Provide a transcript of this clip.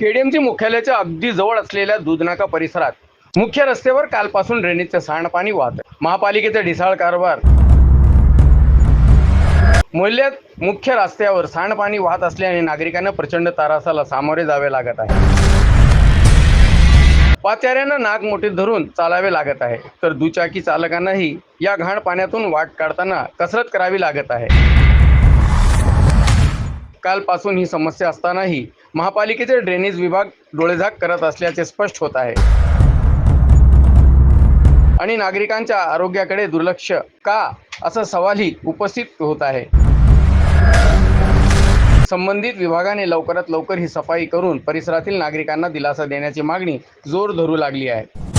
KDMC मुख्यालयाच्या अगदी जवळ असलेल्या दुधनाका परिसरात मुख्य रस्त्यावर कालपासून ड्रेनेजचं सांडपाणी वाहत महापालिकेचा ढिसाळ कारभार. मोहल्ल्यात मुख्य रस्त्यावर सांडपाणी वाहत असल्याने नागरिकांना प्रचंड तारासाला सामोरे जावे लागत आहे. पाचाऱ्यांना नाक मोठे धरून चालावे लागत आहे. तर दुचाकी चालकांनाही या घाण पाण्यातून वाट काढताना कसरत करावी लागत आहे. कालपासून ही समस्या असतानाही महापालिकेचे ड्रेनेज विभाग डोळेझाक करत असल्याचे स्पष्ट होत आहे. आणि नागरिकांच्या आरोग्याकडे दुर्लक्ष का? असा सवालही उपस्थित होत आहे. संबंधित विभागाने लवकरात लवकर ही सफाई करून परिसरातील नागरिकांना दिलासा देण्याची मागणी जोर धरू लागली आहे.